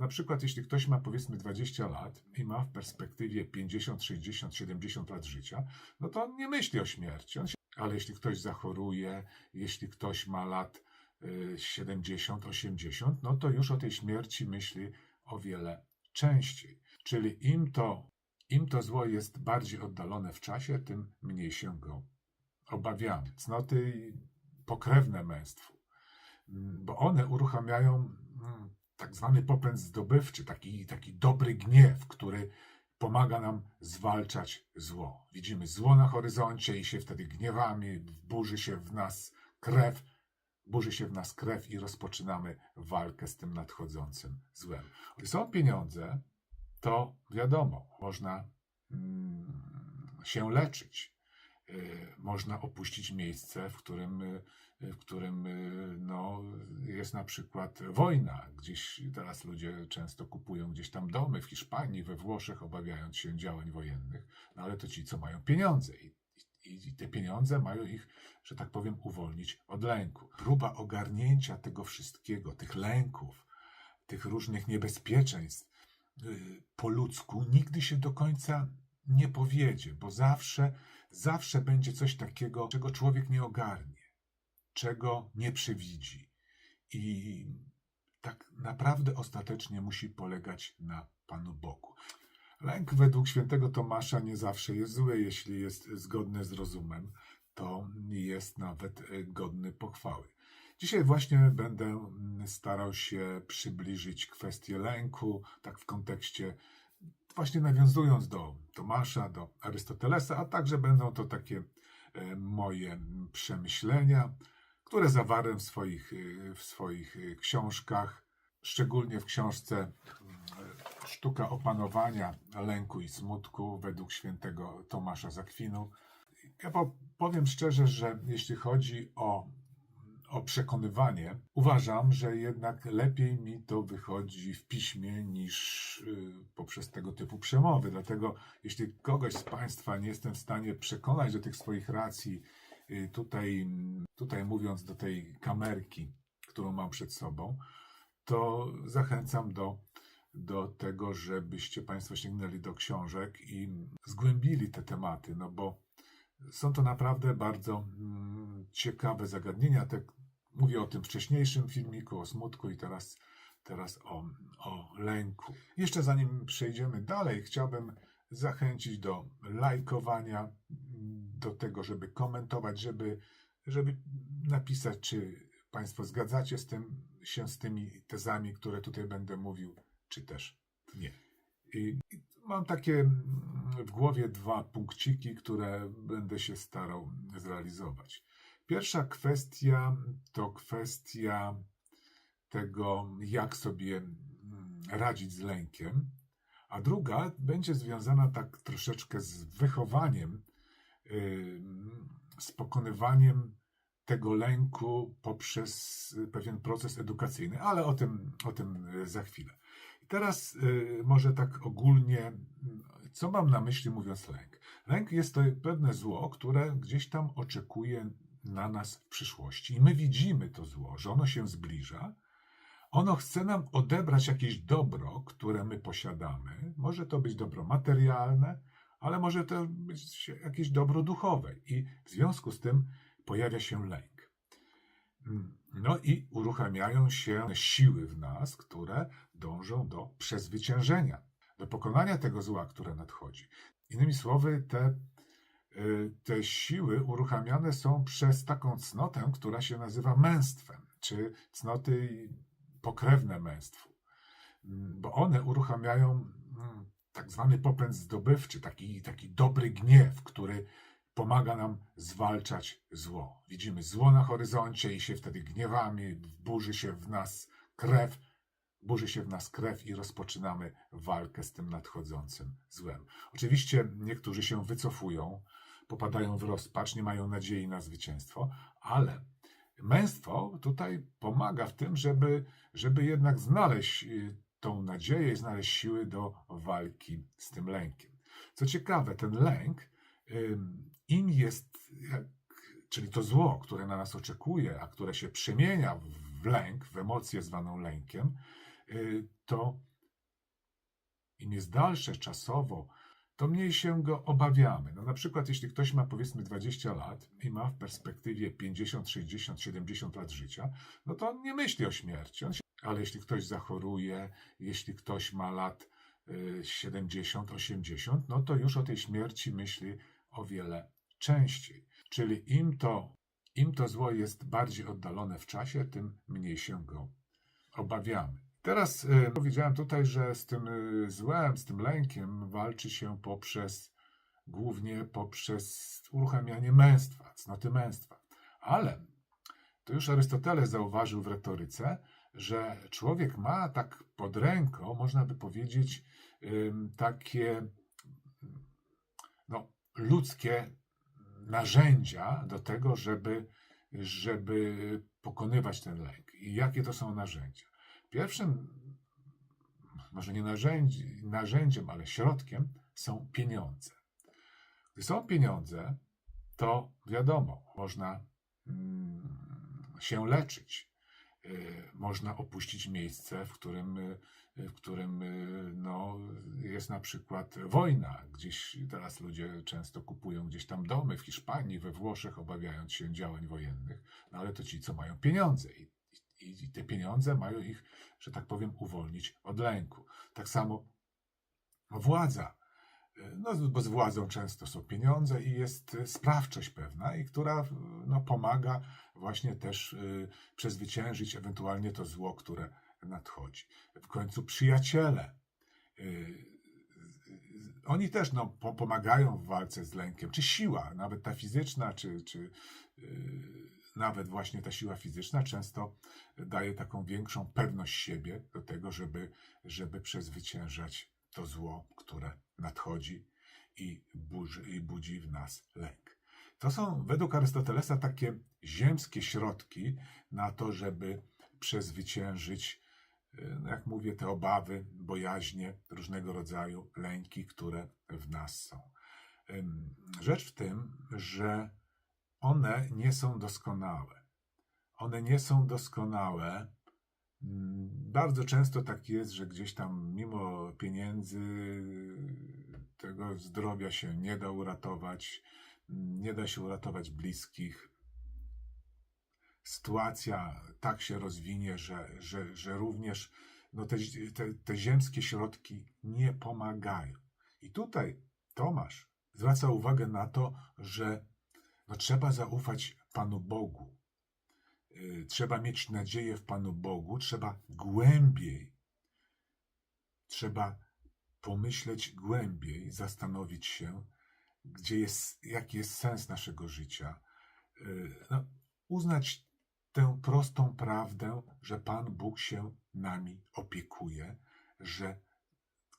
Na przykład, jeśli ktoś ma powiedzmy 20 lat i ma w perspektywie 50, 60, 70 lat życia, no to on nie myśli o śmierci. Ale jeśli ktoś zachoruje, jeśli ktoś ma lat y, 70, 80, no to już o tej śmierci myśli o wiele częściej. Czyli im to, im to zło jest bardziej oddalone w czasie, tym mniej się go obawiamy. Cnoty pokrewne męstwu, Mm, bo one uruchamiają mm, tak zwany popęd zdobywczy, taki, taki dobry gniew, który pomaga nam zwalczać zło. Widzimy zło na horyzoncie i się wtedy gniewamy, burzy się w nas krew, burzy się w nas krew i rozpoczynamy walkę z tym nadchodzącym złem. Są pieniądze, to wiadomo, można mm, się leczyć. Y, Można opuścić miejsce, w którym, y, w którym y, no, jest na przykład wojna. Gdzieś teraz ludzie często kupują gdzieś tam domy w Hiszpanii, we Włoszech, obawiając się działań wojennych, no ale to ci, co mają pieniądze. I, i, I te pieniądze mają ich, że tak powiem, uwolnić od lęku. Próba ogarnięcia tego wszystkiego, tych lęków, tych różnych niebezpieczeństw y, po ludzku nigdy się do końca nie powiedzie, bo zawsze, zawsze będzie coś takiego, czego człowiek nie ogarnie, czego nie przewidzi. I tak naprawdę ostatecznie musi polegać na Panu Bogu. Lęk według świętego Tomasza nie zawsze jest zły, jeśli jest zgodny z rozumem, to jest nawet godny pochwały. Dzisiaj właśnie będę starał się przybliżyć kwestię lęku, tak w kontekście, właśnie nawiązując do Tomasza, do Arystotelesa, a także będą to takie e, moje przemyślenia, które zawarłem w swoich, e, w swoich e, książkach, szczególnie w książce mm, Sztuka opanowania lęku i smutku według świętego Tomasza z Akwinu. Ja po- powiem szczerze, że jeśli chodzi o, o przekonywanie, uważam, że jednak lepiej mi to wychodzi w piśmie niż y, poprzez tego typu przemowy. Dlatego, jeśli kogoś z Państwa nie jestem w stanie przekonać do tych swoich racji, y, tutaj, tutaj mówiąc do tej kamerki, którą mam przed sobą, to zachęcam do, do tego, żebyście Państwo sięgnęli do książek i zgłębili te tematy, no bo są to naprawdę bardzo mm, ciekawe zagadnienia. Te, mówię o tym wcześniejszym filmiku, o smutku i teraz, teraz o, o lęku. Jeszcze zanim przejdziemy dalej, chciałbym zachęcić do lajkowania, do tego, żeby komentować, żeby, żeby napisać, czy Państwo zgadzacie z tym, się z tymi tezami, które tutaj będę mówił, czy też nie. I mam takie mm, w głowie dwa punkciki, które będę się starał zrealizować. Pierwsza kwestia to kwestia tego, jak sobie mm, radzić z lękiem, a druga będzie związana tak troszeczkę z wychowaniem, z pokonywaniem tego lęku poprzez pewien proces edukacyjny, ale o tym, o tym y, za chwilę. I teraz y, może tak ogólnie, y, co mam na myśli mówiąc lęk? Lęk jest to pewne zło, które gdzieś tam oczekuje na nas w przyszłości. I my widzimy to zło, że ono się zbliża. Ono chce nam odebrać jakieś dobro, które my posiadamy. Może to być dobro materialne, ale może to być jakieś dobro duchowe. I w związku z tym pojawia się lęk. Mm, No i uruchamiają się siły w nas, które dążą do przezwyciężenia, do pokonania tego zła, które nadchodzi. Innymi słowy, te, y, te siły uruchamiane są przez taką cnotę, która się nazywa męstwem, czy cnoty pokrewne męstwu. Mm, Bo one uruchamiają tak zwany popęd zdobywczy, taki, taki dobry gniew, który pomaga nam zwalczać zło. Widzimy zło na horyzoncie i się wtedy gniewamy, burzy się w nas krew, burzy się w nas krew i rozpoczynamy walkę z tym nadchodzącym złem. Oczywiście niektórzy się wycofują, popadają w rozpacz, nie mają nadziei na zwycięstwo, ale męstwo tutaj pomaga w tym, żeby, żeby jednak znaleźć y, tą nadzieję i znaleźć siły do walki z tym lękiem. Co ciekawe, ten lęk im jest, czyli to zło, które na nas oczekuje, a które się przemienia w lęk, w emocję zwaną lękiem, y, to im jest dalsze czasowo, to mniej się go obawiamy. No na przykład, jeśli ktoś ma powiedzmy 20 lat i ma w perspektywie 50, 60, 70 lat życia, no to on nie myśli o śmierci. On się... Ale jeśli ktoś zachoruje, jeśli ktoś ma lat y, 70, 80, no to już o tej śmierci myśli o wiele częściej. Czyli im to, im to zło jest bardziej oddalone w czasie, tym mniej się go obawiamy. Teraz y, powiedziałem tutaj, że z tym y, złem, z tym lękiem walczy się poprzez głównie poprzez uruchamianie męstwa, cnoty męstwa. Ale to już Arystoteles zauważył w retoryce, że człowiek ma tak pod ręką, można by powiedzieć, takie no, ludzkie narzędzia do tego, żeby, żeby pokonywać ten lęk. I jakie to są narzędzia? Pierwszym, może nie narzędzi, narzędziem, ale środkiem są pieniądze. Gdy są pieniądze, to wiadomo, można mm, się leczyć. Y, Można opuścić miejsce, w którym, y, w którym y, no, jest na przykład wojna. Gdzieś teraz ludzie często kupują gdzieś tam domy w Hiszpanii, we Włoszech, obawiając się działań wojennych, no ale to ci, co mają pieniądze. I, i, i te pieniądze mają ich, że tak powiem, uwolnić od lęku. Tak samo władza. No, bo z władzą często są pieniądze i jest y, sprawczość pewna, i która y, no, pomaga właśnie też y, przezwyciężyć ewentualnie to zło, które nadchodzi. W końcu przyjaciele. Y, oni też no, po, pomagają w walce z lękiem, czy siła, nawet ta fizyczna, czy, czy nawet właśnie ta siła fizyczna często daje taką większą pewność siebie do tego, żeby, żeby przezwyciężać to zło, które nadchodzi i, burzy, i budzi w nas lęk. To są według Arystotelesa takie ziemskie środki na to, żeby przezwyciężyć, no jak mówię, te obawy, bojaźnie, różnego rodzaju lęki, które w nas są. Rzecz w tym, że one nie są doskonałe. One nie są doskonałe. Mm, Bardzo często tak jest, że gdzieś tam mimo pieniędzy tego zdrowia się nie da uratować, mm, nie da się uratować bliskich. Sytuacja tak się rozwinie, że, że, że również no te, te, te ziemskie środki nie pomagają. I tutaj Tomasz zwraca uwagę na to, że no, trzeba zaufać Panu Bogu. Y, Trzeba mieć nadzieję w Panu Bogu, trzeba głębiej, trzeba pomyśleć głębiej, zastanowić się, gdzie jest, jaki jest sens naszego życia. Y, No, uznać tę prostą prawdę, że Pan Bóg się nami opiekuje, że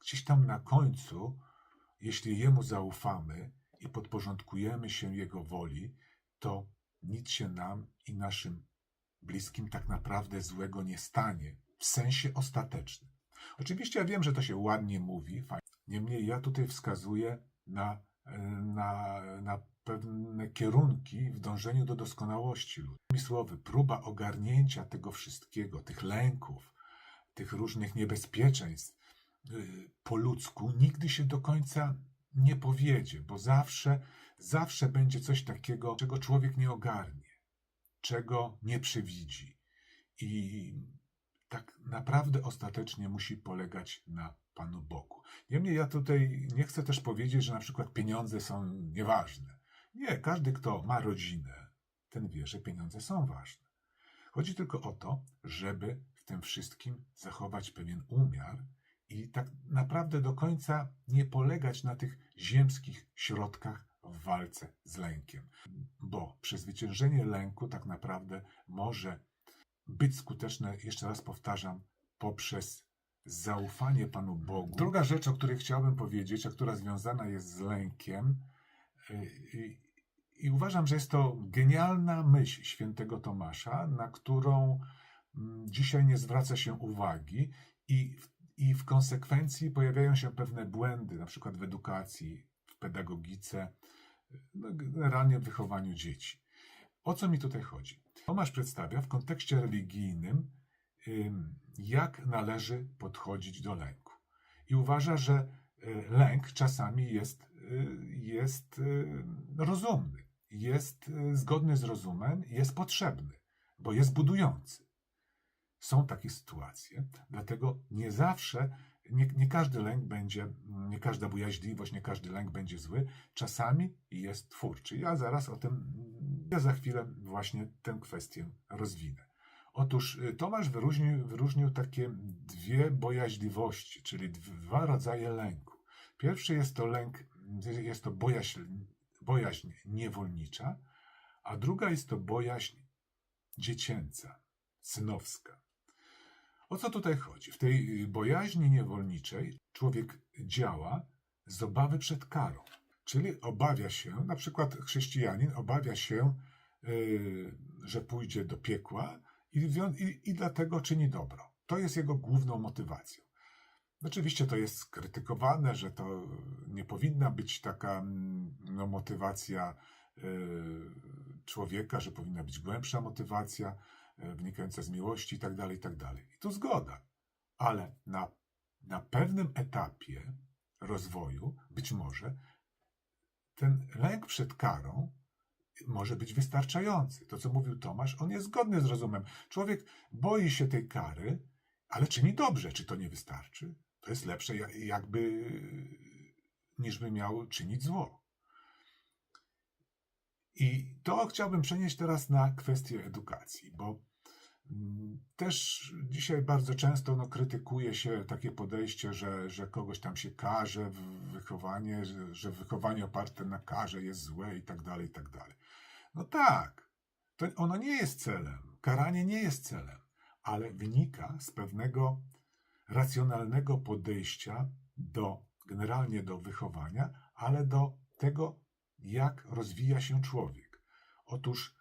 gdzieś tam na końcu, jeśli Jemu zaufamy i podporządkujemy się Jego woli, to nic się nam i naszym bliskim tak naprawdę złego nie stanie, w sensie ostatecznym. Oczywiście ja wiem, że to się ładnie mówi, fajnie. niemniej ja tutaj wskazuję na, e, na, na pewne kierunki w dążeniu do doskonałości ludzi. Innymi słowy, próba ogarnięcia tego wszystkiego, tych lęków, tych różnych niebezpieczeństw y, po ludzku nigdy się do końca nie powiedzie, bo zawsze, zawsze będzie coś takiego, czego człowiek nie ogarnie, czego nie przewidzi. I tak naprawdę ostatecznie musi polegać na Panu Bogu. Niemniej ja tutaj nie chcę też powiedzieć, że na przykład pieniądze są nieważne. Nie, każdy, kto ma rodzinę, ten wie, że pieniądze są ważne. Chodzi tylko o to, żeby w tym wszystkim zachować pewien umiar i tak naprawdę do końca nie polegać na tych ziemskich środkach w walce z lękiem. Bo przezwyciężenie lęku tak naprawdę może być skuteczne, jeszcze raz powtarzam, poprzez zaufanie Panu Bogu. Druga rzecz, o której chciałbym powiedzieć, a która związana jest z lękiem, y, i, i uważam, że jest to genialna myśl świętego Tomasza, na którą mm, dzisiaj nie zwraca się uwagi i w, i w konsekwencji pojawiają się pewne błędy, na przykład w edukacji, pedagogice, no, generalnie w wychowaniu dzieci. O co mi tutaj chodzi? Tomasz przedstawia w kontekście religijnym, ym, jak należy podchodzić do lęku. i uważa, że y, lęk czasami jest, y, jest y, rozumny, jest zgodny z rozumem, jest potrzebny, bo jest budujący. Są takie sytuacje, dlatego nie zawsze, nie, nie każdy lęk będzie, nie każda bojaźliwość, nie każdy lęk będzie zły. Czasami jest twórczy. Ja zaraz o tym, ja za chwilę właśnie tę kwestię rozwinę. Otóż y, Tomasz wyróżnił, wyróżnił takie dwie bojaźliwości, czyli dwa rodzaje lęku. Pierwszy jest to lęk, jest to bojaźń, bojaźń niewolnicza, a druga jest to bojaźń dziecięca, synowska. O co tutaj chodzi? W tej bojaźni niewolniczej człowiek działa z obawy przed karą. Czyli obawia się, na przykład chrześcijanin obawia się, yy, że pójdzie do piekła i, i, i dlatego czyni dobro. To jest jego główną motywacją. Oczywiście to jest skrytykowane, że to nie powinna być taka mm, no, motywacja yy, człowieka, że powinna być głębsza motywacja yy, wynikająca z miłości i tak dalej, i tak dalej. I tu zgoda. Ale na, na pewnym etapie rozwoju być może ten lęk przed karą może być wystarczający. To, co mówił Tomasz, on jest zgodny z rozumem. Człowiek boi się tej kary, ale czyni dobrze. Czy to nie wystarczy? To jest lepsze ja- jakby niż by miał czynić zło. I to chciałbym przenieść teraz na kwestię edukacji, bo też dzisiaj bardzo często no, krytykuje się takie podejście, że, że kogoś tam się karze w wychowanie, że, że wychowanie oparte na karze jest złe i tak dalej, i tak dalej. No tak, to ono nie jest celem, karanie nie jest celem, ale wynika z pewnego racjonalnego podejścia do generalnie do wychowania, ale do tego, jak rozwija się człowiek. Otóż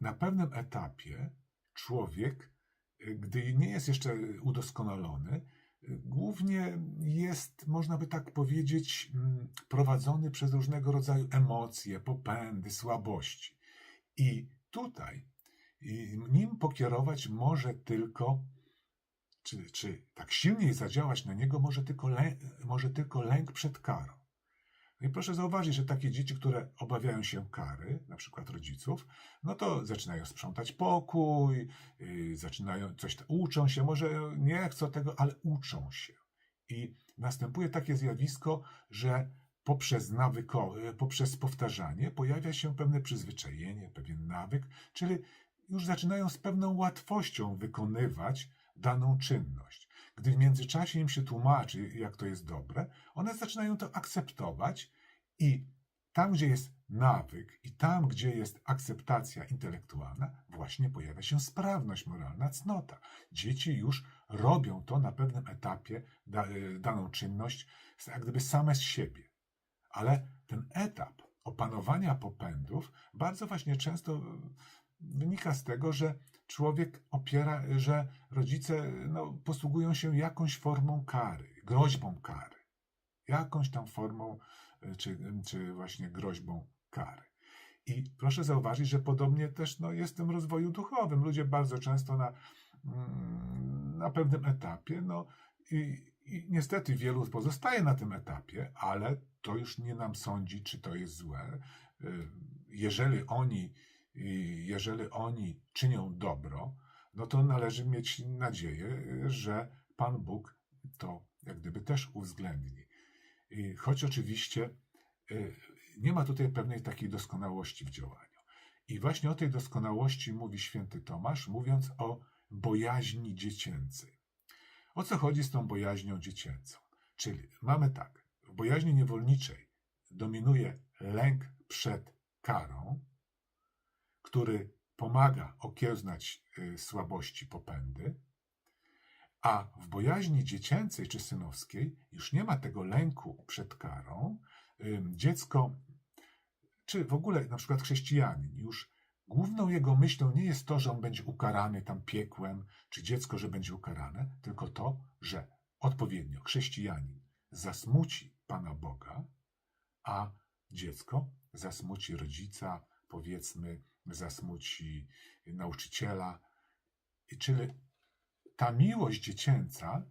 na pewnym etapie człowiek, y, gdy nie jest jeszcze udoskonalony, y, głównie jest, można by tak powiedzieć, mm, prowadzony przez różnego rodzaju emocje, popędy, słabości. I tutaj nim pokierować może tylko czy, czy tak silniej zadziałać na niego może tylko, lę, może tylko lęk przed karą. No i proszę zauważyć, że takie dzieci, które obawiają się kary, na przykład rodziców, no to zaczynają sprzątać pokój, yy, zaczynają coś, uczą się, może nie chcą tego, ale uczą się. I następuje takie zjawisko, że poprzez, nawyko, poprzez powtarzanie pojawia się pewne przyzwyczajenie, pewien nawyk, czyli już zaczynają z pewną łatwością wykonywać daną czynność. Gdy w międzyczasie im się tłumaczy, jak to jest dobre, one zaczynają to akceptować i tam, gdzie jest nawyk i tam, gdzie jest akceptacja intelektualna, właśnie pojawia się sprawność moralna, cnota. Dzieci już robią to na pewnym etapie, y, daną czynność, jak gdyby same z siebie. Ale ten etap opanowania popędów bardzo właśnie często wynika z tego, że człowiek opiera, że rodzice no, posługują się jakąś formą kary, groźbą kary, jakąś tam formą y, czy, czy właśnie groźbą kary. I proszę zauważyć, że podobnie też no, jest w tym rozwoju duchowym. Ludzie bardzo często na, mm, na pewnym etapie, no i, i niestety wielu pozostaje na tym etapie, ale to już nie nam sądzi, czy to jest złe. Y, Jeżeli oni i jeżeli oni czynią dobro, no to należy mieć nadzieję, że Pan Bóg to jak gdyby też uwzględni. I choć oczywiście y, nie ma tutaj pewnej takiej doskonałości w działaniu. I właśnie o tej doskonałości mówi święty Tomasz, mówiąc o bojaźni dziecięcej. O co chodzi z tą bojaźnią dziecięcą? Czyli mamy tak, w bojaźni niewolniczej dominuje lęk przed karą, który pomaga okiełznać y, słabości popędy, a w bojaźni dziecięcej czy synowskiej już nie ma tego lęku przed karą. Ym, Dziecko, czy w ogóle na przykład chrześcijanin, już główną jego myślą nie jest to, że on będzie ukarany tam piekłem, czy dziecko, że będzie ukarane, tylko to, że odpowiednio chrześcijanin zasmuci Pana Boga, a dziecko zasmuci rodzica, powiedzmy, zasmuci nauczyciela. I Czyli ta miłość dziecięca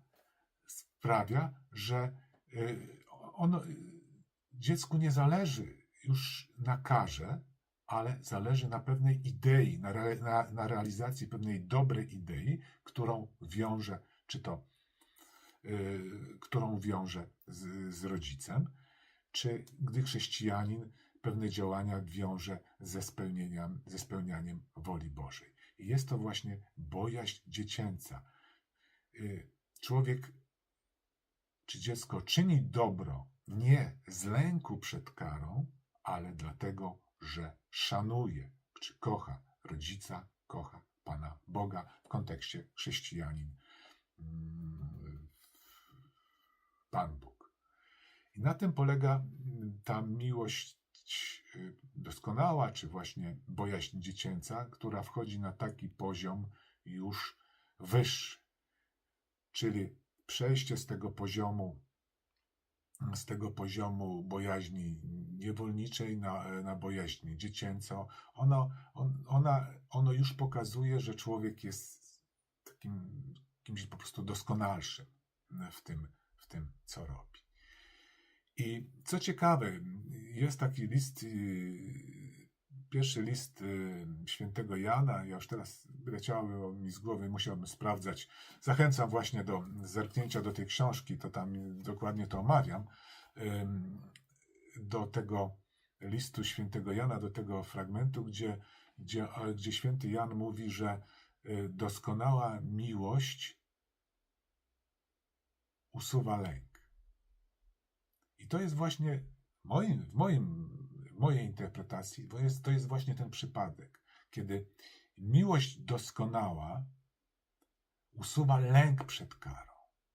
sprawia, że y, ono, dziecku nie zależy już na karze, ale zależy na pewnej idei, na, na, na realizacji pewnej dobrej idei, którą wiąże, czy to, y, którą wiąże z, z rodzicem, czy gdy chrześcijanin pewne działania wiąże ze spełnieniem, ze spełnianiem woli Bożej. I jest to właśnie bojaźń dziecięca. Y, Człowiek czy dziecko czyni dobro nie z lęku przed karą, ale dlatego, że szanuje czy kocha rodzica, kocha Pana Boga w kontekście chrześcijanin, mm, Pan Bóg. I na tym polega ta miłość doskonała, czy właśnie bojaźń dziecięca, która wchodzi na taki poziom już wyższy. Czyli przejście z tego poziomu, z tego poziomu bojaźni niewolniczej na, na bojaźń dziecięcą, ono, on, ona, ono już pokazuje, że człowiek jest takim kimś po prostu doskonalszym w tym, w tym co robi. I co ciekawe, jest taki list, yy, pierwszy list yy, świętego Jana, ja już teraz leciały mi z głowy, musiałbym sprawdzać. Zachęcam właśnie do zerknięcia do tej książki, to tam dokładnie to omawiam, do tego listu świętego Jana, do tego fragmentu, gdzie, gdzie, gdzie święty Jan mówi, że y, doskonała miłość usuwa lęk. I to jest właśnie moim, w, moim, w mojej interpretacji, to jest, to jest właśnie ten przypadek, kiedy miłość doskonała usuwa lęk przed karą.